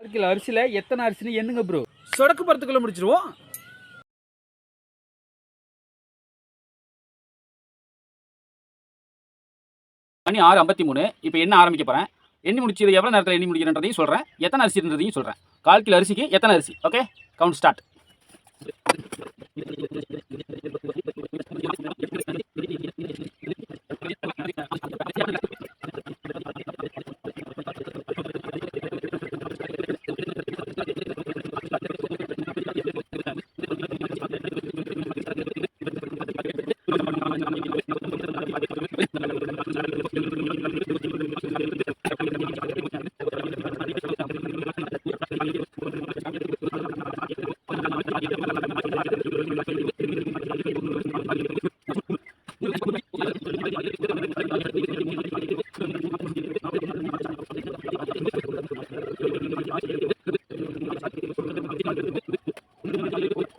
கால் kilo அரிசியில் எத்தனை அரிசின்னு என்னங்க ப்ரோ சொடக்கு படத்துக்குள்ள முடிச்சிருவோம். மணி ஆறு ஐம்பத்தி மூணு. இப்போ என்ன ஆரம்பிக்க போகிறேன் எண்ணி முடிச்சது எவ்வளோ நேரத்தில் எண்ணி முடிக்கிறன்றதையும் சொல்கிறேன் எத்தனை அரிசின்றதையும் சொல்கிறேன் கால் கிலோ அரிசிக்கு எத்தனை அரிசி? ஓகே கவுண்ட் ஸ்டார்ட்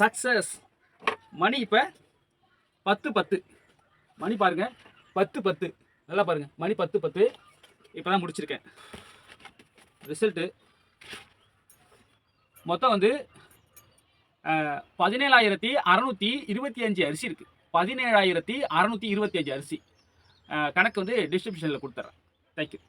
சக்ஸஸ் மணி இப்போ பத்து பத்து. மணி பாருங்கள் பத்து பத்து. நல்லா பாருங்கள் மணி பத்து பத்து. இப்போ தான் முடிச்சிருக்கேன் ரிசல்ட்டு மொத்தம் வந்து பதினேழாயிரத்தி அறநூற்றி இருபத்தி அஞ்சு அரிசி இருக்குது பதினேழாயிரத்தி அறநூற்றி இருபத்தி அஞ்சு அரிசி. கணக்கு வந்து டிஸ்ட்ரிபியூஷனில் கொடுத்துட்றேன் தேங்க்யூ